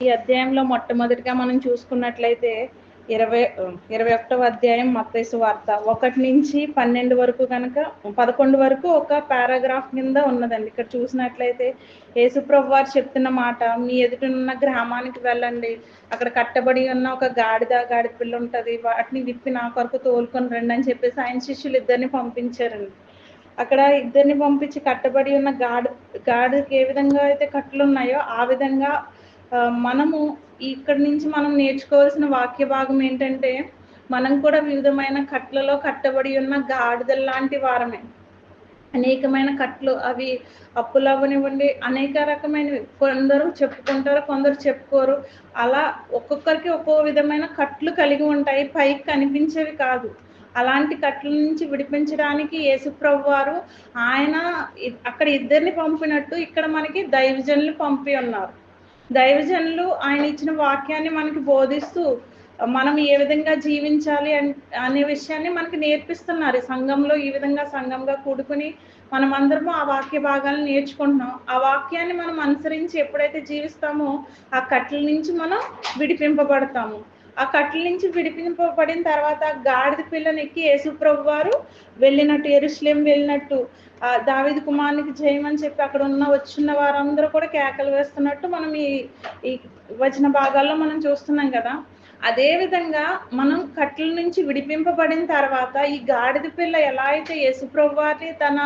ఈ అధ్యాయంలో మొట్టమొదటిగా మనం చూసుకున్నట్లయితే ఇరవై ఇరవై ఒకటవ అధ్యాయం మత్తైసు వార్త. ఒకటి నుంచి పన్నెండు వరకు కనుక పదకొండు వరకు ఒక పారాగ్రాఫ్ కింద ఉన్నదండి. ఇక్కడ చూసినట్లయితే యేసుప్రభు వారు చెప్తున్న మాట మీ ఎదుటినున్న గ్రామానికి వెళ్ళండి. అక్కడ కట్టబడి ఉన్న ఒక గాడిద గాడి పిల్ల ఉంటుంది. వాటిని విప్పి నా కొరకు తోలుకొని రండి అని చెప్పేసి ఆయన శిష్యులు ఇద్దరిని పంపించారండి. అక్కడ ఇద్దరిని పంపించి కట్టబడి ఉన్న గాడి గాడికి ఏ విధంగా అయితే కట్లు ఉన్నాయో ఆ విధంగా మనము ఇక్కడి నుంచి మనం నేర్చుకోవాల్సిన వాక్య భాగం ఏంటంటే మనం కూడా వివిధమైన కట్లలో కట్టబడి ఉన్న గాడిదల లాంటి వారమే. అనేకమైన కట్లు అవి అప్పులవ్వనివ్వండి అనేక రకమైనవి. కొందరు చెప్పుకుంటారు కొందరు చెప్పుకోరు. అలా ఒక్కొక్కరికి ఒక్కో విధమైన కట్లు కలిగి ఉంటాయి పైకి కనిపించేవి కాదు. అలాంటి కట్ల నుంచి విడిపించడానికి యేసుప్రభు వారు ఆయన అక్కడ ఇద్దరిని పంపినట్టు ఇక్కడ మనకి దైవజనులు పంపి ఉన్నారు. దైవజనులు ఆయన ఇచ్చిన వాక్యాన్ని మనకి బోధిస్తూ మనం ఏ విధంగా జీవించాలి అనే విషయాన్ని మనకి నేర్పిస్తున్నారు. సంఘంలో ఈ విధంగా సంఘంగా కూడుకుని మనం అందరము ఆ వాక్య భాగాలను నేర్చుకుంటున్నాం. ఆ వాక్యాన్ని మనం అనుసరించి ఎప్పుడైతే జీవిస్తామో ఆ కట్ల నుంచి మనం విడిపింపబడతాము. ఆ కట్ల నుంచి విడిపింపబడిన తర్వాత గాడిద పిల్లని ఎక్కి యేసుప్రభు వారు వెళ్ళినట్టు ఎరుస్లేం వెళ్ళినట్టు ఆ దావిది కుమారునికి జయమని చెప్పి అక్కడ ఉన్న వచ్చిన వారందరూ కూడా కేకలు వేస్తున్నట్టు మనం ఈ ఈ వచన భాగాల్లో మనం చూస్తున్నాం కదా. అదే విధంగా మనం కట్ల నుంచి విడిపింపబడిన తర్వాత ఈ గాడిద పిల్ల ఎలా అయితే యేసుప్రభు వారిని తన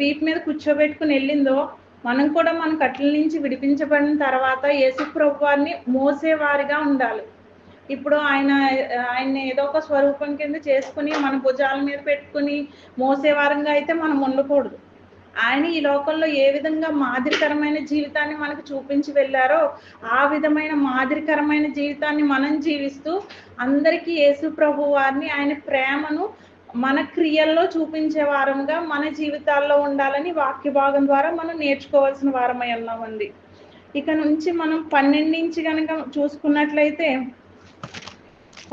వీపు మీద కూర్చోబెట్టుకుని వెళ్ళిందో మనం కూడా మన కట్ల నుంచి విడిపించబడిన తర్వాత యేసుప్రభు వారిని మోసేవారిగా ఉండాలి. ఇప్పుడు ఆయన ఆయన్ని ఏదో ఒక స్వరూపం కింద చేసుకుని మన భుజాల మీద పెట్టుకుని మోసేవారంగా అయితే మనం ఉండకూడదు. ఆయన ఈ లోకంలో ఏ విధంగా మాదిరికరమైన జీవితాన్ని మనకు చూపించి వెళ్ళారో ఆ విధమైన మాదిరికరమైన జీవితాన్ని మనం జీవిస్తూ అందరికీ యేసు ప్రభు వారిని ఆయన ప్రేమను మన క్రియల్లో చూపించే వారంగా మన జీవితాల్లో ఉండాలని వాక్య భాగం ద్వారా మనం నేర్చుకోవాల్సిన వారమై ఉన్నామండి. ఇక నుంచి మనం పన్నెండు నుంచి కనుక చూసుకున్నట్లయితే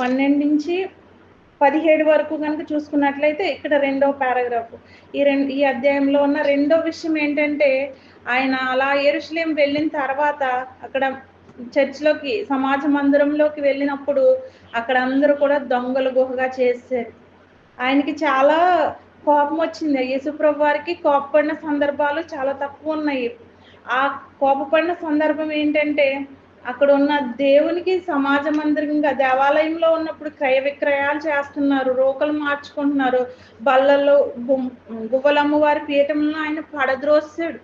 పన్నెండు నుంచి పదిహేడు వరకు కనుక చూసుకున్నట్లయితే ఇక్కడ రెండో పారాగ్రాఫ్. ఈ రెండు ఈ అధ్యాయంలో ఉన్న రెండో విషయం ఏంటంటే ఆయన అలా ఎరుషులేం వెళ్ళిన తర్వాత అక్కడ చర్చిలోకి సమాజ మందిరంలోకి వెళ్ళినప్పుడు అక్కడ అందరూ కూడా దొంగల గుహగా చేశారు. ఆయనకి చాలా కోపం వచ్చింది. యేసుప్రభు వారికి కోపపడిన సందర్భాలు చాలా తక్కువ ఉన్నాయి. ఆ కోపపడిన సందర్భం ఏంటంటే అక్కడ ఉన్న దేవునికి సమాజ మందిరంగా దేవాలయంలో ఉన్నప్పుడు క్రయ విక్రయాలు చేస్తున్నారు రోకలు మార్చుకుంటున్నారు. బల్లల్లో గువ్వలమ్మ వారి పీఠంలో ఆయన పడద్రోసాడు.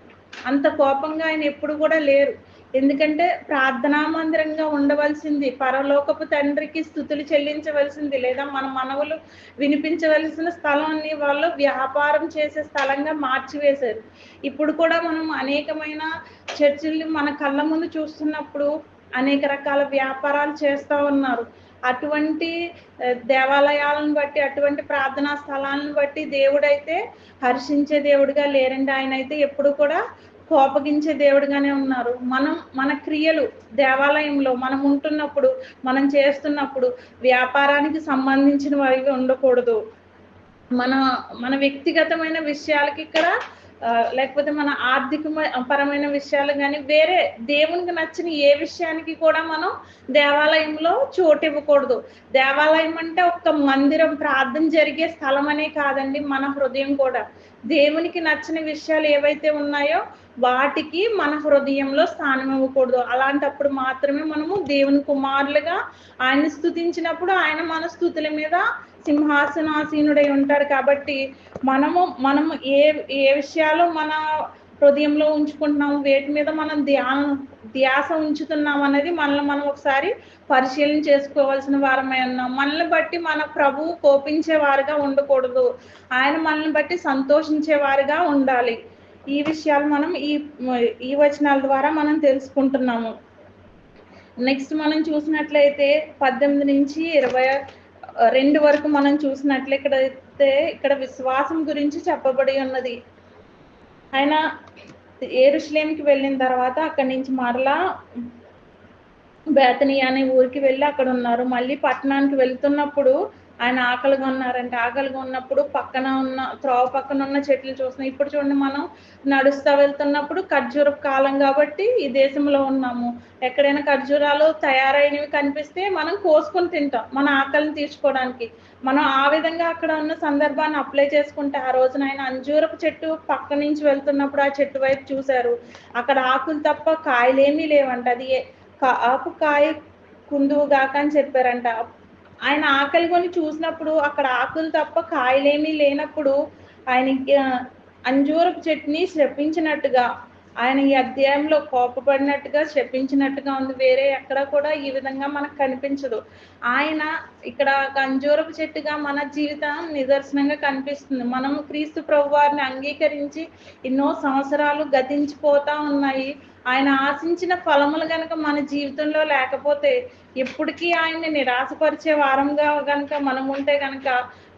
అంత కోపంగా ఆయన ఎప్పుడు కూడా లేరు. ఎందుకంటే ప్రార్థనా మందిరంగా ఉండవలసింది పరలోకపు తండ్రికి స్థుతులు చెల్లించవలసింది లేదా మన మనవులు వినిపించవలసిన స్థలాన్ని వాళ్ళు వ్యాపారం చేసే స్థలంగా మార్చివేశారు. ఇప్పుడు కూడా మనం అనేకమైన చర్చిల్ని మన కళ్ళ ముందు చూస్తున్నప్పుడు అనేక రకాల వ్యాపారాలు చేస్తూ ఉన్నారు. అటువంటి దేవాలయాలను బట్టి అటువంటి ప్రార్థనా స్థలాలను బట్టి దేవుడైతే హర్షించే దేవుడిగా లేరండి. ఆయన అయితే ఎప్పుడు కూడా కోపగించే దేవుడుగానే ఉన్నారు. మనం మన క్రియలు దేవాలయంలో మనం ఉంటున్నప్పుడు మనం చేస్తున్నప్పుడు వ్యాపారానికి సంబంధించినవి ఉండకూడదు. మన మన వ్యక్తిగతమైన విషయాలకి ఇక్కడ లేకపోతే మన ఆర్థిక పరమైన విషయాలు కానీ వేరే దేవునికి నచ్చిన ఏ విషయానికి కూడా మనం దేవాలయంలో చోటు ఇవ్వకూడదు. దేవాలయం అంటే ఒక మందిరం ప్రార్థన జరిగే స్థలం అనే కాదండి మన హృదయం కూడా. దేవునికి నచ్చిన విషయాలు ఏవైతే ఉన్నాయో వాటికి మన హృదయంలో స్థానం ఇవ్వకూడదు. అలాంటప్పుడు మాత్రమే మనము దేవుని కుమారులుగా ఆయన స్థుతించినప్పుడు ఆయన మన స్థుతుల మీద సింహాసనాసీనుడై ఉంటాడు కాబట్టి మనము మనము ఏ ఏ విషయాలు మన హృదయంలో ఉంచుకుంటున్నాము వేటి మీద మనం ధ్యాన ధ్యాస ఉంచుతున్నాం అనేది మనల్ని మనం ఒకసారి పరిశీలన చేసుకోవాల్సిన వారమై ఉన్నాం. మనల్ని బట్టి మన ప్రభువు కోపించేవారుగా ఉండకూడదు. ఆయన మనల్ని బట్టి సంతోషించే వారుగా ఉండాలి. ఈ విషయాలు మనం ఈ ఈ వచనాల ద్వారా మనం తెలుసుకుంటున్నాము. నెక్స్ట్ మనం చూసినట్లయితే పద్దెనిమిది నుంచి ఇరవై రెండు వరకు మనం చూసినట్లే ఇక్కడైతే ఇక్కడ విశ్వాసం గురించి చెప్పబడి ఉన్నది. ఆయన ఏరుశ్లేంకి వెళ్ళిన తర్వాత అక్కడి నుంచి మరలా బేతనీ అనే ఊరికి వెళ్ళి అక్కడ ఉన్నారు. మళ్ళీ పట్టణానికి వెళ్తున్నప్పుడు ఆయన ఆకలిగా ఉన్నారంటే ఆకలిగా ఉన్నప్పుడు పక్కన ఉన్న త్రోవ పక్కన ఉన్న చెట్లు చూస్తున్నాం ఇప్పుడు చూడండి మనం నడుస్తూ వెళ్తున్నప్పుడు ఖర్జూర కాలం కాబట్టి ఈ దేశంలో ఉన్నాము. ఎక్కడైనా ఖర్జూరాలు తయారైనవి కనిపిస్తే మనం కోసుకొని తింటాం మన ఆకలిని తీర్చుకోవడానికి. మనం ఆ విధంగా అక్కడ ఉన్న సందర్భాన్ని అప్లై చేసుకుంటే ఆ రోజున ఆయన అంజూరపు చెట్టు పక్క నుంచి వెళ్తున్నప్పుడు ఆ చెట్టు వైపు చూశారు. అక్కడ ఆకులు తప్ప కాయలేమీ లేవంట. అది ఆకు కాయ కుందువుగాక అని చెప్పారంట. ఆయన ఆకలి కొని చూసినప్పుడు అక్కడ ఆకులు తప్ప కాయలేమీ లేనప్పుడు ఆయన అంజూరపు చెట్టుని శపించినట్టుగా ఆయన ఈ అధ్యాయంలో కోపపడినట్టుగా శపించినట్టుగా ఉంది. వేరే ఎక్కడ కూడా ఈ విధంగా మనకు కనిపించదు. ఆయన ఇక్కడ ఒక అంజూరపు చెట్టుగా మన జీవితం నిదర్శనంగా కనిపిస్తుంది. మనం క్రీస్తు ప్రభు వారిని అంగీకరించి ఎన్నో సంవత్సరాలు గతించిపోతా ఉన్నాయి. ఆయన ఆశించిన ఫలములు గనక మన జీవితంలో లేకపోతే ఎప్పటికీ ఆయన్ని నిరాశపరిచే వారంగా గనక మనం ఉంటే గనక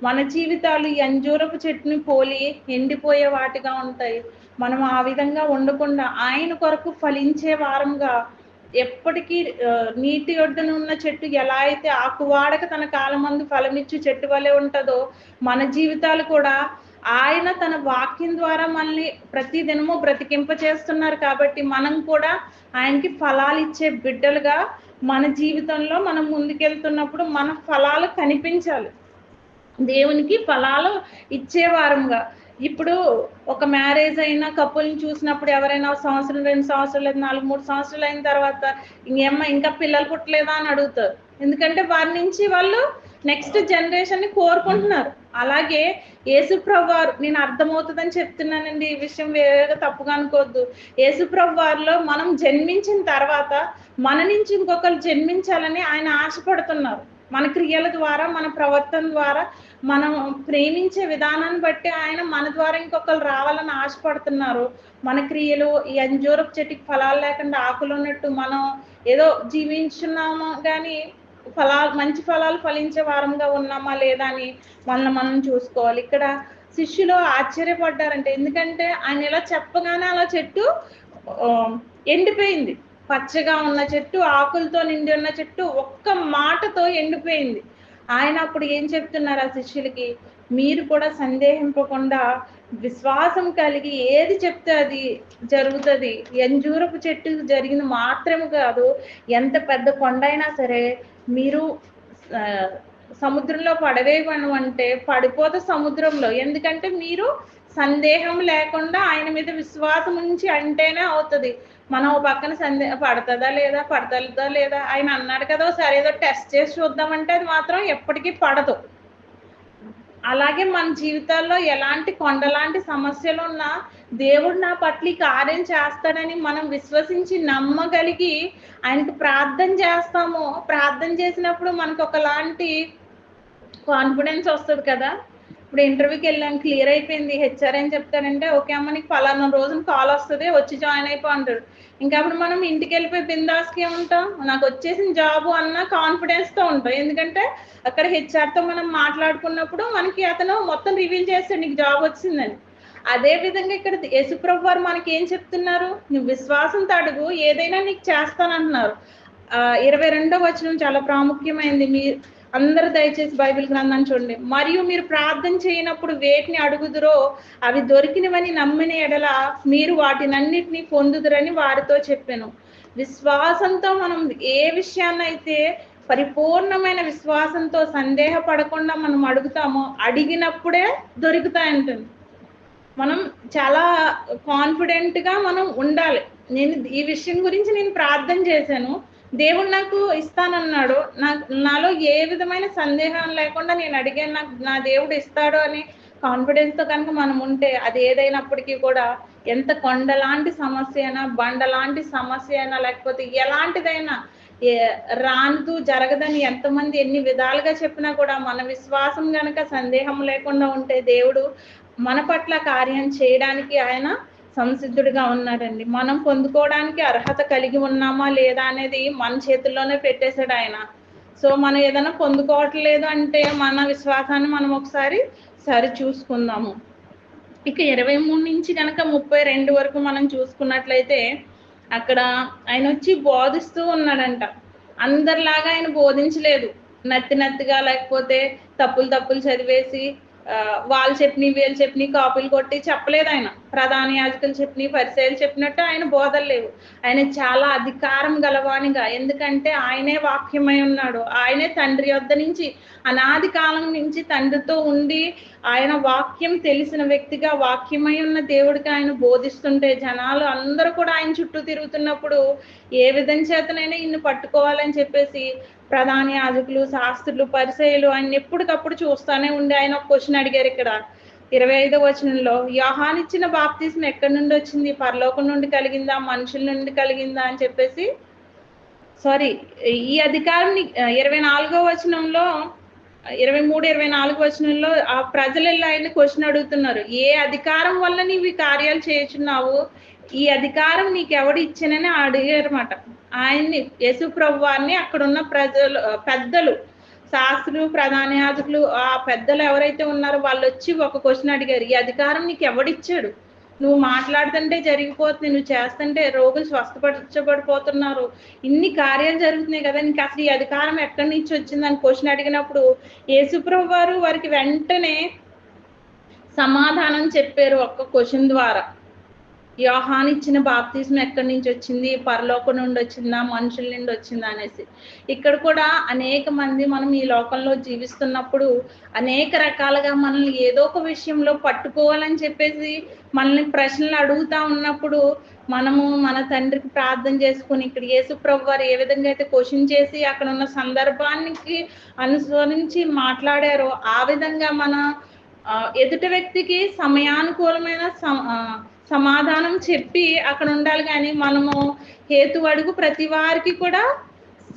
మన జీవితాలు ఎంజూరపు అంజూరపు చెట్టుని పోలి ఎండిపోయే వాటిగా ఉంటాయి. మనం ఆ విధంగా ఉండకుండా ఆయన కొరకు ఫలించే వారంగా ఎప్పటికీ నీటి ఒడ్డున ఉన్న చెట్టు ఎలా అయితే ఆకువాడక తన కాలమందు ఫలమిచ్చు చెట్టు వలె ఉంటుందో మన జీవితాలు కూడా ఆయన తన వాక్యం ద్వారా మనల్ని ప్రతి దినము బ్రతికింప చేస్తున్నారు కాబట్టి మనం కూడా ఆయనకి ఫలాలు ఇచ్చే బిడ్డలుగా మన జీవితంలో మనం ముందుకెళ్తున్నప్పుడు మన ఫలాలు కనిపించాలి. దేవునికి ఫలాలు ఇచ్చేవారంగా. ఇప్పుడు ఒక మ్యారేజ్ అయిన కపుల్ని చూసినప్పుడు ఎవరైనా సంవత్సరం రెండు సంవత్సరాలు లేదు నాలుగు మూడు సంవత్సరాలు అయిన తర్వాత ఇంకేమ్మా ఇంకా పిల్లలు పుట్టలేదా? అని అడుగుతారు. ఎందుకంటే వారి నుంచి వాళ్ళు నెక్స్ట్ జనరేషన్ని కోరుకుంటున్నారు. అలాగే యేసుప్రభు వారు నేను అర్థమవుతుందని చెప్తున్నానండి ఈ విషయం వేరేగా తప్పుగా అనుకోవద్దు. యేసుప్రభు వారిలో మనం జన్మించిన తర్వాత మన నుంచి ఇంకొకరు జన్మించాలని ఆయన ఆశపడుతున్నారు. మన క్రియల ద్వారా మన ప్రవర్తన ద్వారా మనం ప్రేమించే విధానాన్ని బట్టి ఆయన మన ద్వారా ఇంకొకరు రావాలని ఆశపడుతున్నారు. మన క్రియలు ఈ అంజూరపు చెట్టుకి ఫలాలు లేకుండా ఆకులు ఉన్నట్టు మనం ఏదో జీవించున్నాము కానీ ఫలాలు మంచి ఫలాలు ఫలించే వారంగా ఉన్నామా లేదా అని మనల్ని మనం చూసుకోవాలి. ఇక్కడ శిష్యులు ఆశ్చర్యపడ్డారంటే ఎందుకంటే ఆయన ఇలా చెప్పగానే అలా చెట్టు ఎండిపోయింది. పచ్చగా ఉన్న చెట్టు ఆకులతో నిండి ఉన్న చెట్టు ఒక్క మాటతో ఎండిపోయింది. ఆయన అప్పుడు ఏం చెప్తున్నారు ఆ శిష్యులకి? మీరు కూడా సందేహింపకుండా విశ్వాసం కలిగి ఏది చెప్తే అది జరుగుతుంది. ఎంజూరపు చెట్టు జరిగింది మాత్రమే కాదు ఎంత పెద్ద కొండ అయినా సరే మీరు సముద్రంలో పడవేయమను అంటే పడిపోతే సముద్రంలో. ఎందుకంటే మీరు సందేహం లేకుండా ఆయన మీద విశ్వాసం ఉంచి అంటేనే అవుతుంది. మనం ఓ పక్కన సందే పడుతుందా లేదా పడుతుందా లేదా ఆయన అన్నాడు కదా సరే ఏదో టెస్ట్ చేసి చూద్దామంటే అది మాత్రం ఎప్పటికీ పడదు. అలాగే మన జీవితాల్లో ఎలాంటి కొండలాంటి సమస్యలు ఉన్నా దేవుడు నా పట్ల ఈ కార్యం చేస్తాడని మనం విశ్వసించి నమ్మగలిగి ఆయనకి ప్రార్థన చేస్తాము. ప్రార్థన చేసినప్పుడు మనకు ఒకలాంటి కాన్ఫిడెన్స్ వస్తుంది కదా. ఇప్పుడు ఇంటర్వ్యూకి వెళ్ళాం క్లియర్ అయిపోయింది. హెచ్ఆర్ ఏం చెప్తాడంటే ఓకే అమ్మ నీకు ఫలానా రోజున కాల్ వస్తుంది వచ్చి జాయిన్ అయిపో అంటాడు ఇంకా అప్పుడు మనం ఇంటికి వెళ్ళిపోయి బిందాస్కి ఉంటాం నాకు వచ్చేసిన జాబ్ అన్న కాన్ఫిడెన్స్తో ఉంటాం ఎందుకంటే అక్కడ హెచ్ఆర్తో మనం మాట్లాడుకున్నప్పుడు మనకి అతను మొత్తం రివీల్ చేస్తాడు నీకు జాబ్ వచ్చిందని. అదే విధంగా ఇక్కడ యేసుప్రభు వారు మనకి ఏం చెప్తున్నారు? నువ్వు విశ్వాసంతో అడుగు ఏదైనా నీకు చేస్తానంటున్నారు. ఆ ఇరవై రెండో వచనం చాలా ప్రాముఖ్యమైంది. మీ అందరూ దయచేసి బైబిల్ గ్రంథాన్ని చూడండి. మరియు మీరు ప్రార్థన చేయనప్పుడు వేటిని అడుగుదురో అవి దొరికినవని నమ్మిన ఎడల మీరు వాటినన్నిటిని పొందుదురని వారితో చెప్పాను. విశ్వాసంతో మనం ఏ విషయాన్నైతే పరిపూర్ణమైన విశ్వాసంతో సందేహపడకుండా మనం అడుగుతామో అడిగినప్పుడే దొరుకుతాయంటుంది. మనం చాలా కాన్ఫిడెంట్గా మనం ఉండాలి. నేను ఈ విషయం గురించి నేను ప్రార్థన చేశాను. దేవుడు నాకు ఇస్తానన్నాడు. నాకు నాలో ఏ విధమైన సందేహం లేకుండా నేను అడిగాను. నాకు నా దేవుడు ఇస్తాడు అని కాన్ఫిడెన్స్తో కనుక మనం ఉంటే అది ఏదైనప్పటికీ కూడా ఎంత కొండలాంటి సమస్య అయినా బండలాంటి సమస్య అయినా లేకపోతే ఎలాంటిదైనా రానుతూ జరగదని ఎంతమంది ఎన్ని విధాలుగా చెప్పినా కూడా మన విశ్వాసం గనక సందేహం లేకుండా ఉంటే దేవుడు మన పట్ల కార్యం చేయడానికి ఆయన సంసిద్ధుడిగా ఉన్నాడండి. మనం పొందుకోవడానికి అర్హత కలిగి ఉన్నామా లేదా అనేది మన చేతుల్లోనే పెట్టేశాడు ఆయన. సో మనం ఏదైనా పొందుకోవట్లేదు అంటే మన విశ్వాసాన్ని మనం ఒకసారి సరి చూసుకుందాము. ఇక ఇరవై మూడు నుంచి కనుక ముప్పై రెండు వరకు మనం చూసుకున్నట్లయితే అక్కడ ఆయన వచ్చి బోధిస్తూ ఉన్నాడంట. అందరిలాగా ఆయన బోధించలేదు. నత్తి నత్తిగా లేకపోతే తప్పులు తప్పులు చదివేసి వాళ్ళు చెప్పిన వీళ్ళు చెప్పిన కాపీలు కొట్టి చెప్పలేదు ఆయన. ప్రధాన యాజకులు చెప్పిన పరిచయాలు చెప్పినట్టు ఆయన బోధలు లేవు. ఆయన చాలా అధికారం గలవానిగా. ఎందుకంటే ఆయనే వాక్యమై ఉన్నాడు. ఆయనే తండ్రి వద్ద నుంచి అనాది కాలం నుంచి తండ్రితో ఉండి ఆయన వాక్యం తెలిసిన వ్యక్తిగా వాక్యమై ఉన్న దేవుడికి ఆయన బోధిస్తుంటే జనాలు అందరూ కూడా ఆయన చుట్టూ తిరుగుతున్నప్పుడు ఏ విధం చేతనైనా ఇన్ని పట్టుకోవాలని చెప్పేసి ప్రధాన యాజకులు శాస్త్రులు పరిచయులు ఆయన ఎప్పటికప్పుడు చూస్తానే ఉండి ఆయన ఒక క్వశ్చన్ అడిగారు ఇక్కడ. ఇరవై ఐదో వచనంలో యోహాన్ ఇచ్చిన ఎక్కడి నుండి వచ్చింది? పరలోకం నుండి కలిగిందా? మనుషుల నుండి కలిగిందా? అని చెప్పేసి సారీ ఈ అధికారం ఇరవై నాలుగో వచనంలో ఇరవై మూడు ఇరవై నాలుగు వచనంలో ఆ ప్రజలు ఆయన క్వశ్చన్ అడుగుతున్నారు. ఏ అధికారం వల్ల నీవు ఈ కార్యాలు చేయుచున్నావు? ఈ అధికారం నీకు ఎవడు ఇచ్చినని అడిగారన్నమాట. ఆయన్ని యేసు ప్రభు వారిని అక్కడ ఉన్న ప్రజలు పెద్దలు శాస్త్రులు ప్రధాన యాజకులు ఆ పెద్దలు ఎవరైతే ఉన్నారో వాళ్ళు వచ్చి ఒక క్వశ్చన్ అడిగారు. ఈ అధికారం నీకు ఎవడిచ్చాడు నువ్వు మాట్లాడుతుంటే జరిగిపోతుంది నువ్వు చేస్తుంటే రోగులు స్వస్థపరచబడిపోతున్నారు. ఇన్ని కార్యాలు జరుగుతున్నాయి కదా నీకు అసలు ఈ అధికారం ఎక్కడి నుంచి వచ్చిందని క్వశ్చన్ అడిగినప్పుడు యేసుప్రభు వారు వారికి వెంటనే సమాధానం చెప్పారు ఒక్క క్వశ్చన్ ద్వారా. యోహాన్ ఇచ్చిన బాప్తిజం ఎక్కడి నుంచి వచ్చింది? పరలోకం నుండి వచ్చిందా? మనుషుల నుండి వచ్చిందా అనేసి. ఇక్కడ కూడా అనేక మంది మనం ఈ లోకంలో జీవిస్తున్నప్పుడు అనేక రకాలుగా మనల్ని ఏదో ఒక విషయంలో పట్టుకోవాలని చెప్పేసి మనల్ని ప్రశ్నలు అడుగుతా ఉన్నప్పుడు మనము మన తండ్రికి ప్రార్థన చేసుకుని ఇక్కడ యేసు ప్రభు వారు ఏ విధంగా అయితే క్వశ్చన్ చేసి అక్కడ ఉన్న సందర్భానికి అనుసరించి మాట్లాడారో ఆ విధంగా మన ఎదుటి వ్యక్తికి సమయానుకూలమైన సమ- సమాధానం చెప్పి అక్కడ ఉండాలి కానీ మనము హేతు అడుగు ప్రతి వారికి కూడా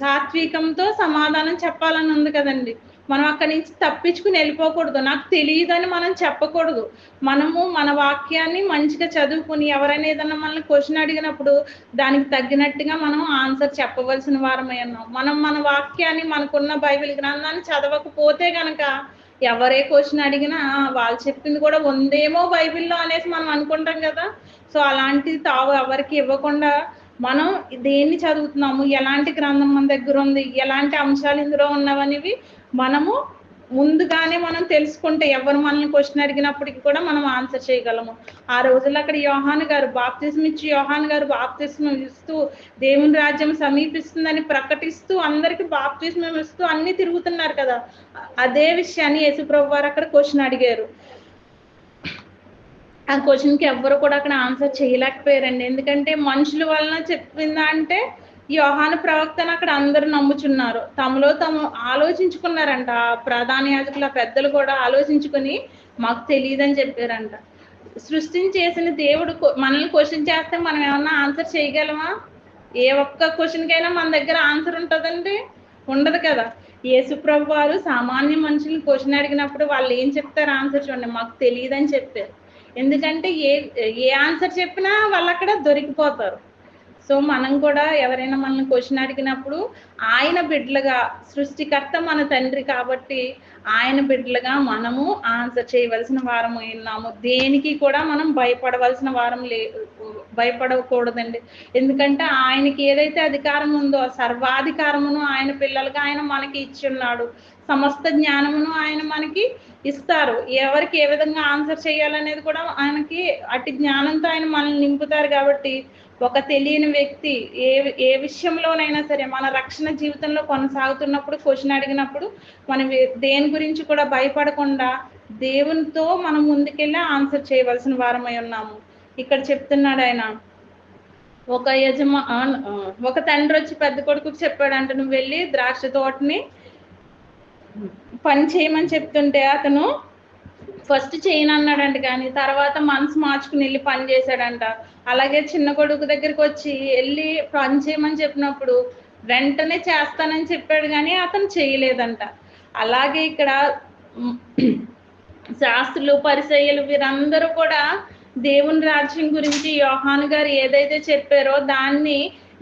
సాత్వికంతో సమాధానం చెప్పాలని ఉంది కదండి. మనం అక్కడి నుంచి తప్పించుకుని వెళ్ళిపోకూడదు. నాకు తెలియదని మనం చెప్పకూడదు. మనము మన వాక్యాన్ని మంచిగా చదువుకుని ఎవరైనా ఏదైనా మనల్ని క్వశ్చన్ అడిగినప్పుడు దానికి తగ్గినట్టుగా మనం ఆన్సర్ చెప్పవలసిన వారమై ఉన్నాం. మనం మన వాక్యాన్ని మనకున్న బైబిల్ గ్రంథాన్ని చదవకపోతే గనక ఎవరే క్వశ్చన్ అడిగినా వాళ్ళు చెప్పింది కూడా ఉందేమో బైబిల్లో అనేసి మనం అనుకుంటాం కదా. సో అలాంటి తావు ఎవరికి ఇవ్వకుండా మనం దేన్ని చదువుతున్నాము? ఎలాంటి గ్రంథం మన దగ్గర ఉంది? ఎలాంటి అంశాలు ఇందులో ఉన్నవనేవి మనము ముందుగానే మనం తెలుసుకుంటే ఎవరు మనల్ని క్వశ్చన్ అడిగినప్పటికీ కూడా మనం ఆన్సర్ చేయగలము. ఆ రోజుల్లో అక్కడ యోహాన్ గారు బాప్తిజం ఇచ్చి యోహాన్ గారు బాప్తిజం ఇస్తూ దేవుని రాజ్యం సమీపిస్తుందని ప్రకటిస్తూ అందరికి బాప్తిజం ఇస్తూ అన్ని తిరుగుతున్నారు కదా. అదే విషయాన్ని యేసుప్రభు వారు అక్కడ క్వశ్చన్ అడిగారు. ఆ క్వశ్చన్కి ఎవ్వరు కూడా అక్కడ ఆన్సర్ చేయలేకపోయారండి. ఎందుకంటే మనుషుల వలన చెప్పిందా అంటే యోహాను ప్రవక్తను అక్కడ అందరూ నమ్ముచున్నారు. తమలో తాము ఆలోచించుకున్నారంట. ఆ ప్రధాన యాజకుల పెద్దలు కూడా ఆలోచించుకుని మాకు తెలియదని చెప్పారంట. సృష్టించేసిన దేవుడు మనల్ని క్వశ్చన్ చేస్తే మనం ఏమన్నా ఆన్సర్ చేయగలమా? ఏ ఒక్క క్వశ్చన్ కైనా మన దగ్గర ఆన్సర్ ఉంటుందండి? ఉండదు కదా. యేసుప్రభు వారు సామాన్య మనుషులు క్వశ్చన్ అడిగినప్పుడు వాళ్ళు ఏం చెప్తారు ఆన్సర్ చూడండి. మాకు తెలియదని చెప్పారు. ఎందుకంటే ఏ ఏ ఆన్సర్ చెప్పినా వాళ్ళు అక్కడ దొరికిపోతారు. సో మనం కూడా ఎవరైనా మనల్ని క్వశ్చన్ అడిగినప్పుడు ఆయన బిడ్డలుగా సృష్టికర్త మన తండ్రి కాబట్టి ఆయన బిడ్డలుగా మనము ఆన్సర్ చేయవలసిన వారం ఉన్నాము. దేనికి కూడా మనం భయపడవలసిన వారం లే భయపడకూడదండి. ఎందుకంటే ఆయనకి ఏదైతే అధికారం ఉందో సర్వాధికారమును ఆయన పిల్లలుగా ఆయన మనకి ఇచ్చి ఉన్నాడు. సమస్త జ్ఞానమును ఆయన మనకి ఇస్తారు. ఎవరికి ఏ విధంగా ఆన్సర్ చేయాలనేది కూడా ఆయనకి అటు జ్ఞానంతో ఆయన మనల్ని నింపుతారు కాబట్టి ఒక తెలియని వ్యక్తి ఏ ఏ విషయంలోనైనా సరే మన రక్షణ జీవితంలో కొనసాగుతున్నప్పుడు క్వశ్చన్ అడిగినప్పుడు మనం దేని గురించి కూడా భయపడకుండా దేవునితో మనం ముందుకెళ్ళి ఆన్సర్ చేయవలసిన వారమై ఉన్నాము. ఇక్కడ చెప్తున్నాడు ఆయన ఒక యజమా ఒక తండ్రి వచ్చి పెద్ద కొడుకుకి చెప్పాడంట నువ్వు వెళ్ళి ద్రాక్ష తోటని పని చేయమని చెప్తుంటే అతను ఫస్ట్ చేయను అన్నాడంట కానీ తర్వాత మనసు మార్చుకుని వెళ్ళి పని చేశాడంట. అలాగే చిన్న కొడుకు దగ్గరికి వచ్చి వెళ్ళి పని చేయమని చెప్పినప్పుడు వెంటనే చేస్తానని చెప్పాడు కానీ అతను చేయలేదంట. అలాగే ఇక్కడ శాస్త్రులు పరిచయలు వీరందరూ కూడా దేవుని రాజ్యం గురించి యోహాను గారు ఏదైతే చెప్పారో దాన్ని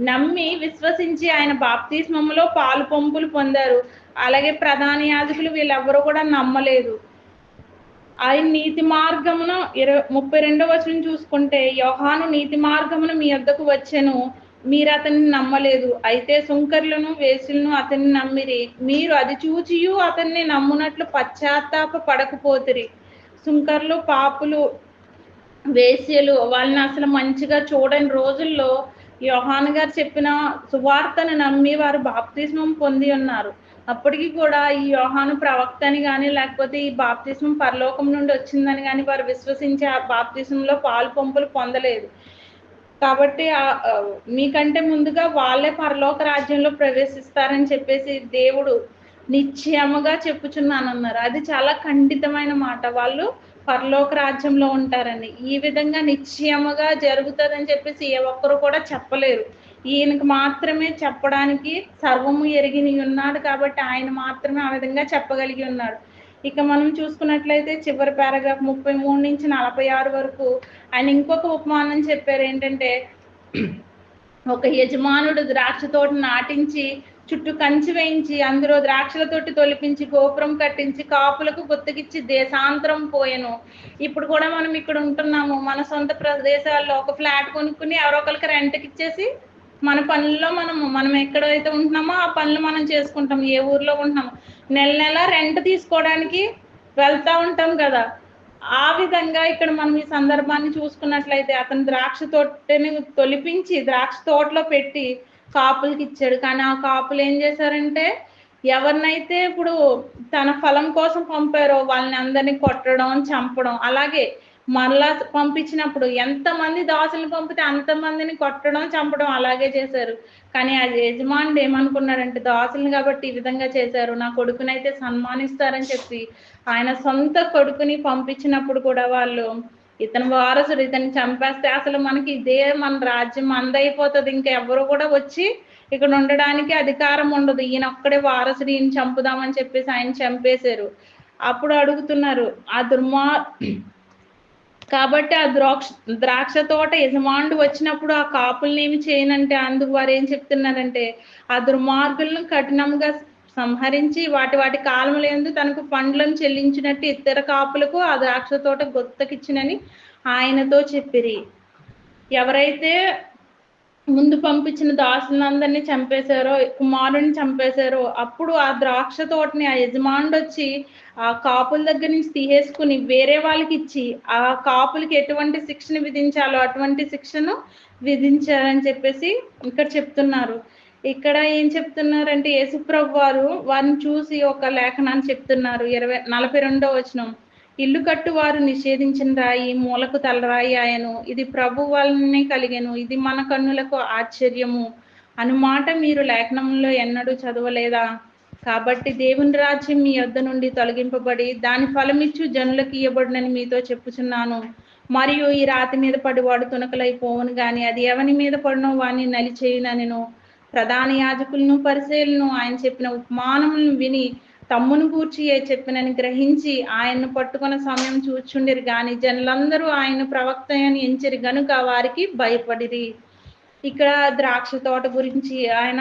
నమ్మి విశ్వసించి ఆయన బాప్తిస్మములో పాలు పంపులు పొందారు. అలాగే ప్రధాన యాజకులు వీళ్ళెవ్వరూ కూడా నమ్మలేదు. ఆయన నీతి మార్గమును ఇరవై ముప్పై రెండవ వచనం చూసుకుంటే యోహాను నీతి మార్గమును మీ వద్దకు వచ్చాను మీరు అతన్ని నమ్మలేదు. అయితే సుంకర్లను వేసులను అతన్ని నమ్మిరి. మీరు అది చూచియు అతన్ని నమ్మునట్లు పశ్చాత్తాప పడకపోతిరి. సుంకర్లు పాపులు వేశ్యలు వాళ్ళని అసలు మంచిగా చూడని రోజుల్లో యోహాన్ గారు చెప్పిన సువార్తను నమ్మి వారు బాప్తిస్మం పొంది ఉన్నారు. అప్పటికి కూడా ఈ యోహాను ప్రవక్త అని కానీ లేకపోతే ఈ బాప్తిస్మం పరలోకం నుండి వచ్చిందని కానీ వారు విశ్వసించి ఆ బాప్తిస్మంలో పాలు పంపులు పొందలేదు. కాబట్టి మీకంటే ముందుగా వాళ్ళే పరలోక రాజ్యంలో ప్రవేశిస్తారని చెప్పేసి దేవుడు నిశ్చయముగా చెప్పుచున్నానన్నారు. అది చాలా ఖండితమైన మాట. వాళ్ళు పరలోక రాజ్యంలో ఉంటారని. ఈ విధంగా నిశ్చయముగా జరుగుతుందని చెప్పేసి ఏ ఒక్కరు కూడా చెప్పలేరు. ఈయనకి మాత్రమే చెప్పడానికి సర్వము ఎరిగి ఉన్నాడు కాబట్టి ఆయన మాత్రమే ఆ విధంగా చెప్పగలిగి ఉన్నాడు. ఇక మనం చూసుకున్నట్లయితే చివరి పారాగ్రాఫ్ ముప్పై మూడు నుంచి నలభై ఆరు వరకు ఆయన ఇంకొక ఉపమానం చెప్పారు ఏంటంటే ఒక యజమానుడు ద్రాక్ష తోట నాటించి చుట్టూ కంచి వేయించి అందులో ద్రాక్షల తోటి తొలిపించి గోపురం కట్టించి కాపులకు గుత్తకిచ్చి దేశాంతరం పోయెను. ఇప్పుడు కూడా మనం ఇక్కడ ఉంటున్నాము. మన సొంత ప్రదేశాల్లో ఒక ఫ్లాట్ కొనుక్కుని ఎవరో ఒకరికి రెంట్కి ఇచ్చేసి మన పనుల్లో మనము మనం ఎక్కడైతే ఉంటున్నామో ఆ పనులు మనం చేసుకుంటాం. ఏ ఊర్లో ఉంటున్నామో. నెల నెల రెంట్ తీసుకోవడానికి వెళ్తా ఉంటాం కదా. ఆ విధంగా ఇక్కడ మనం ఈ సందర్భాన్ని చూసుకున్నట్లయితే అతను ద్రాక్ష తోటని తొలిపించి ద్రాక్ష తోటలో పెట్టి కాపులకి ఇచ్చాడు. కానీ ఆ కాపులు ఏం చేశారంటే ఎవరినైతే ఇప్పుడు తన ఫలం కోసం పంపారో వాళ్ళని అందరినీ కొట్టడం చంపడం అలాగే మరలా పంపించినప్పుడు ఎంతమంది దోశలు పంపితే అంతమందిని కొట్టడం చంపడం అలాగే చేశారు. కానీ ఆ యజమానుడు ఏమనుకున్నాడంటే దాసులను కాబట్టి ఈ విధంగా చేశారు. నా కొడుకునైతే సన్మానిస్తారని చెప్పి ఆయన సొంత కొడుకుని పంపించినప్పుడు కూడా వాళ్ళు ఇతని వారసుడు ఇతన్ని చంపేస్తే అసలు మనకి ఇదే మన రాజ్యం అందైపోతుంది ఇంకా ఎవరు కూడా వచ్చి ఇక్కడ ఉండడానికి అధికారం ఉండదు. ఈయన ఒక్కడే వారసుడు ఈయన చంపుదామని చెప్పేసి ఆయన చంపేశారు. అప్పుడు అడుగుతున్నారు ఆ దుర్మా కాబట్టి ఆ ద్రాక్ష ద్రాక్ష తోట యజమానుడు వచ్చినప్పుడు ఆ కాపుల్ని ఏమి చేయనంటే అందుకు వారు ఏం చెప్తున్నారంటే ఆ దుర్మార్గులను కఠినంగా సంహరించి వాటి వాటి కాలములందు తనకు పండ్లను చెల్లించినట్టు ఇతర కాపులకు ఆ ద్రాక్ష తోట గొత్తకిచ్చినని ఆయనతో చెప్పిరి. ఎవరైతే ముందు పంపించిన దాసులందరినీ చంపేశారో కుమారుని చంపేశారో అప్పుడు ఆ ద్రాక్ష తోటని ఆ యజమానుడు వచ్చి ఆ కాపుల దగ్గర నుంచి తీసేసుకుని వేరే వాళ్ళకి ఇచ్చి ఆ కాపులకి ఎటువంటి శిక్షను విధించాలో అటువంటి శిక్షను విధించారని చెప్పేసి ఇక్కడ చెప్తున్నారు. ఇక్కడ ఏం చెప్తున్నారంటే యేసుప్రభు వారు వారిని చూసి ఒక లేఖనాన్ని చెప్తున్నారు. ఇరవై నలభై రెండో వచనం. ఇల్లు కట్టు వారు నిషేధించిన రాయి మూలకు తలరాయి ఆయను. ఇది ప్రభు వలనే కలిగెను. ఇది మన కన్నులకు ఆశ్చర్యము. అనుమాట మీరు లేఖనంలో ఎన్నడూ చదవలేదా? కాబట్టి దేవుని రాజ్యం మీ యొద్ద నుండి తొలగింపబడి దాని ఫలమిచ్చు జనులకు ఇవ్వబడినని మీతో చెప్పుచున్నాను. మరియు ఈ రాతి మీద పడి వాడు తునకలైపోవును గాని అది ఎవని మీద పడినో వాడిని నలిచేయునను ప్రధాన యాజకులను పరిశీలను ఆయన చెప్పిన ఉపమానములను విని తమ్మును పూర్చి ఏ చెప్పినని గ్రహించి ఆయన్ను పట్టుకున్న సమయం చూచుండిరి గాని జనులందరూ ఆయన ప్రవక్త అని ఎంచిరి గనుక వారికి భయపడిరి. ఇక్కడ ద్రాక్ష తోట గురించి ఆయన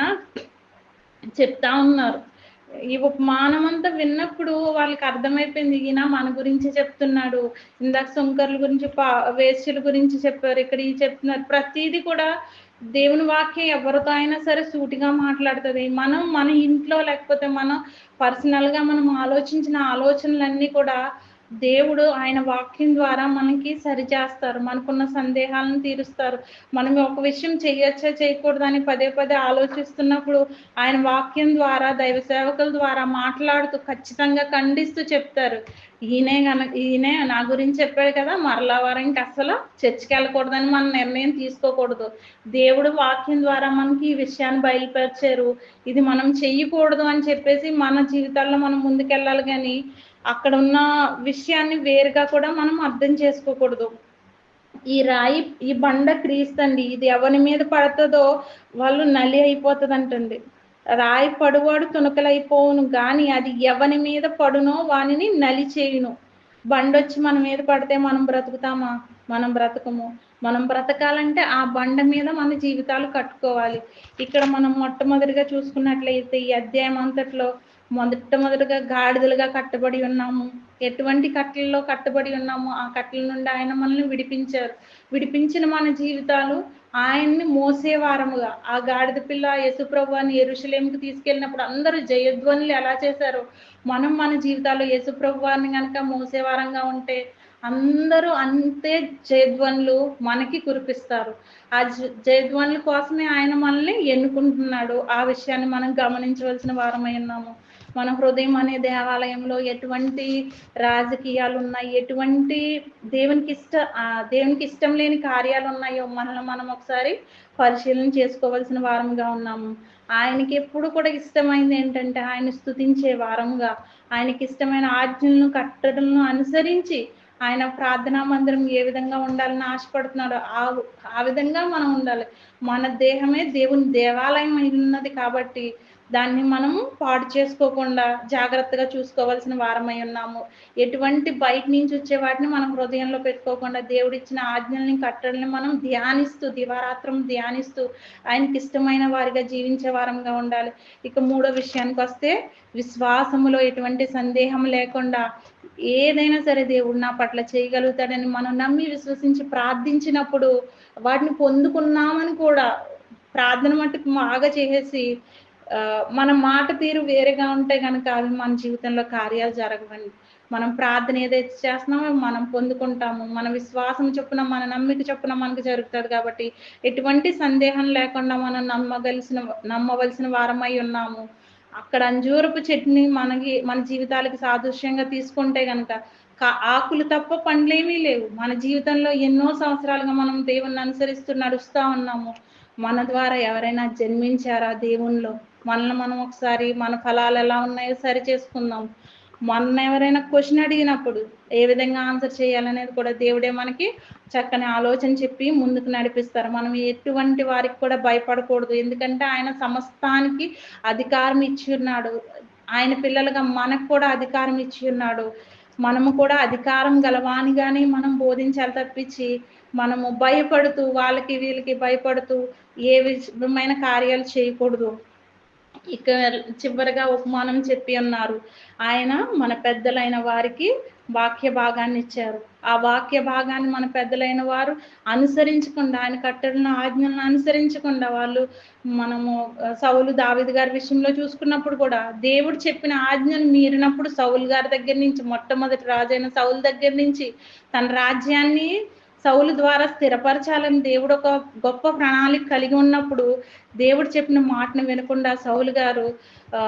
చెప్తా ఉన్నారు. ఈ ఉపమానం అంతా విన్నప్పుడు వాళ్ళకి అర్థమైపోయింది. ఈయన మన గురించి చెప్తున్నాడు. ఇందాక సుంకర్ల గురించి పా వేస్యుల గురించి చెప్పారు. ఇక్కడ ఈ చెప్తున్నారు. ప్రతిదీ కూడా దేవుని వాక్యం ఎవరితో అయినా సరే సూటిగా మాట్లాడుతుంది. మనం మన ఇంట్లో లేకపోతే మనం పర్సనల్గా మనం ఆలోచించిన ఆలోచనలన్నీ కూడా దేవుడు ఆయన వాక్యం ద్వారా మనకి సరిచేస్తారు మనకున్న సందేహాలను తీరుస్తారు. మనం ఒక విషయం చేయొచ్చా చేయకూడదని పదే పదే ఆలోచిస్తున్నప్పుడు ఆయన వాక్యం ద్వారా దైవ సేవకుల ద్వారా మాట్లాడుతూ ఖచ్చితంగా ఖండిస్తూ చెప్తారు. ఈయనే కన ఈయనే నా గురించి చెప్పాడు కదా మరలా వారికి ఇంక అసలు చర్చికి వెళ్ళకూడదని మన నిర్ణయం తీసుకోకూడదు. దేవుడు వాక్యం ద్వారా మనకి ఈ విషయాన్ని బయలుపరిచారు. ఇది మనం చెయ్యకూడదు అని చెప్పేసి మన జీవితాల్లో మనం ముందుకెళ్ళాలి కానీ అక్కడ ఉన్న విషయాన్ని వేరుగా కూడా మనం అర్థం చేసుకోకూడదు. ఈ రాయి ఈ బండ క్రీస్తండి. ఇది ఎవరి మీద పడుతుందో వాళ్ళు నలి అయిపోతుంది అంటండి రాయి పడువాడు తునకలైపోవును కానీ అది ఎవని మీద పడునో వానిని నలి చేయును. బండొచ్చి మన మీద పడితే మనం బ్రతుకుతామా? మనం బ్రతకము. మనం బ్రతకాలంటే ఆ బండ మీద మన జీవితాలు కట్టుకోవాలి. ఇక్కడ మనం మొట్టమొదటిగా చూసుకున్నట్లయితే ఈ అధ్యాయం అంతట్లో మొదట మొదటగా గాడిదలుగా కట్టబడి ఉన్నాము. ఎటువంటి కట్టలలో కట్టబడి ఉన్నాము ఆ కట్టల నుండి ఆయన మనల్ని విడిపించారు. విడిపించిన మన జీవితాలు ఆయన్ని మోసేవారముగా ఆ గాడిద పిల్ల యేసుప్రభు అని ఎరుషులేమికి తీసుకెళ్ళినప్పుడు అందరూ జయధ్వనులు ఎలా చేశారు. మనం మన జీవితాల్లో యేసుప్రభు వారిని కనుక మోసేవారంగా ఉంటే అందరూ అంతే జయధ్వనులు మనకి కురిపిస్తారు. ఆ జ- జయధ్వనుల కోసమే ఆయన మనల్ని ఎన్నుకుంటున్నాడు. ఆ విషయాన్ని మనం గమనించవలసిన వారమై ఉన్నాము. మన హృదయం అనే దేవాలయంలో ఎటువంటి రాజకీయాలు ఉన్నాయి ఎటువంటి దేవునికి ఇష్ట దేవునికి ఇష్టం లేని కార్యాలు ఉన్నాయో మనల్ని మనం ఒకసారి పరిశీలన చేసుకోవాల్సిన వారంగా ఉన్నాము. ఆయనకి ఎప్పుడు కూడా ఇష్టమైంది ఏంటంటే ఆయన స్థుతించే వారంగా ఆయనకి ఇష్టమైన ఆజ్ఞలను కట్టడలను అనుసరించి ఆయన ప్రార్థనా మందిరం ఏ విధంగా ఉండాలని ఆశపడుతున్నాడో ఆ ఆ విధంగా మనం ఉండాలి. మన దేహమే దేవుని దేవాలయం అయి ఉన్నది కాబట్టి దాన్ని మనము పాడు చేసుకోకుండా జాగ్రత్తగా చూసుకోవాల్సిన వారమై ఉన్నాము. ఎటువంటి బయట నుంచి వచ్చే వాటిని మనం హృదయంలో పెట్టుకోకుండా దేవుడిచ్చిన ఆజ్ఞల్ని కట్టడల్ని మనం ధ్యానిస్తూ దివారాత్రం ధ్యానిస్తూ ఆయనకి ఇష్టమైన వారిగా జీవించే వారంగా ఉండాలి. ఇక మూడో విషయానికి వస్తే విశ్వాసములో ఎటువంటి సందేహం లేకుండా ఏదైనా సరే దేవుడు నా పట్ల చేయగలుగుతాడని మనం నమ్మి విశ్వసించి ప్రార్థించినప్పుడు వాటిని పొందుకున్నామని కూడా ప్రార్థన మట్టుకు బాగా చేసేసి మన మాట తీరు వేరేగా ఉంటే కనుక అవి మన జీవితంలో కార్యాలు జరగవండి. మనం ప్రార్థన ఏదైతే చేస్తున్నామో మనం పొందుకుంటాము. మన విశ్వాసం చొప్పున మన నమ్మిక చొప్పున మనకు జరుగుతుంది కాబట్టి ఎటువంటి సందేహం లేకుండా మనం నమ్మగలిసిన నమ్మవలసిన వారమై ఉన్నాము. అక్కడ అంజూరపు చెట్టుని మనకి మన జీవితాలకి సాదృశ్యంగా తీసుకుంటే కనుక కా- ఆకులు తప్ప పండ్లేమీ లేవు. మన జీవితంలో ఎన్నో సంవత్సరాలుగా మనం దేవుణ్ణి అనుసరిస్తూ నడుస్తూ ఉన్నాము. మన ద్వారా ఎవరైనా జన్మించారా దేవుణ్ణిలో? మనల్ని మనం ఒకసారి మన ఫలాలు ఎలా ఉన్నాయో సరి చేసుకుందాం. మొన్న ఎవరైనా క్వశ్చన్ అడిగినప్పుడు ఏ విధంగా ఆన్సర్ చేయాలనేది కూడా దేవుడే మనకి చక్కని ఆలోచన చెప్పి ముందుకు నడిపిస్తారు. మనం ఎటువంటి వారికి కూడా భయపడకూడదు. ఎందుకంటే ఆయన సమస్తానికి అధికారం ఇచ్చి ఉన్నాడు. ఆయన పిల్లలుగా మనకు కూడా అధికారం ఇచ్చి ఉన్నాడు. మనము కూడా అధికారం గలవానిగానే మనం బోధించాలి తప్పించి మనము భయపడుతూ వాళ్ళకి వీళ్ళకి భయపడుతూ ఏ విధమైన కార్యాలు చేయకూడదు. ఇక చివరిగా ఉపమానం చెప్పి ఉన్నారు ఆయన మన పెద్దలైన వారికి వాక్య భాగాన్ని ఇచ్చారు. ఆ వాక్య భాగాన్ని మన పెద్దలైన వారు అనుసరించకుండా ఆయన కట్టడిన ఆజ్ఞలను అనుసరించకుండా వాళ్ళు మనము సౌలు దావిద్ గారి విషయంలో చూసుకున్నప్పుడు కూడా దేవుడు చెప్పిన ఆజ్ఞను మీరినప్పుడు సౌలు గారి దగ్గర నుంచి మొట్టమొదటి రాజైన సౌలు దగ్గర నుంచి తన రాజ్యాన్ని సౌలు ద్వారా స్థిరపరచాలని దేవుడు ఒక గొప్ప ప్రణాళిక కలిగి ఉన్నప్పుడు దేవుడు చెప్పిన మాటను వినకుండా సౌలు గారు ఆ,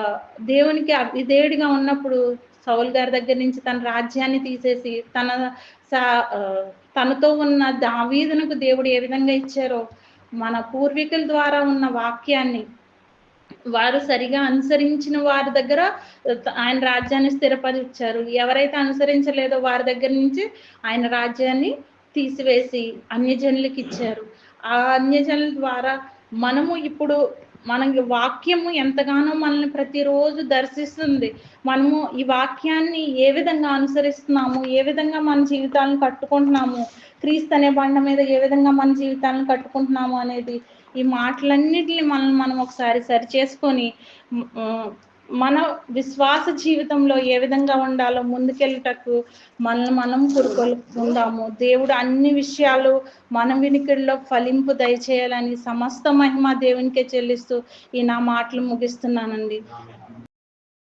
దేవునికి అవిధేయుడిగా ఉన్నప్పుడు సౌలు గారి దగ్గర నుంచి తన రాజ్యాన్ని తీసేసి తన సా- తనతో ఉన్న దావీదునకు దేవుడు ఏ విధంగా ఇచ్చారో మన పూర్వీకుల ద్వారా ఉన్న వాక్యాన్ని వారు సరిగా అనుసరించిన వారి దగ్గర ఆయన రాజ్యాన్ని స్థిరపరిచారు. ఎవరైతే అనుసరించలేదో వారి దగ్గర నుంచి ఆయన రాజ్యాన్ని తీసివేసి అన్యజనులకు ఇచ్చారు ఆ అన్యజనుల ద్వారా మనము ఇప్పుడు మనకి వాక్యము ఎంతగానో మనల్ని ప్రతిరోజు దర్శిస్తుంది. మనము ఈ వాక్యాన్ని ఏ విధంగా అనుసరిస్తున్నాము? ఏ విధంగా మన జీవితాలను కట్టుకుంటున్నాము? క్రీస్తు అనే బండ మీద ఏ విధంగా మన జీవితాలను కట్టుకుంటున్నాము అనేది ఈ మాటలన్నిటిని మనం మనం ఒకసారి సరి చేసుకొని మన విశ్వాస జీవితంలో ఏ విధంగా ఉండాలో ముందుకెళ్ళటకు మనల్ని మనం పురుకొల్పుకుందాము దేవుడు అన్ని విషయాలు మన వినికిడిలో ఫలింపు దయచేయాలని సమస్త మహిమ దేవునికే చెల్లిస్తూ ఈ నా మాటలు ముగిస్తున్నానండి.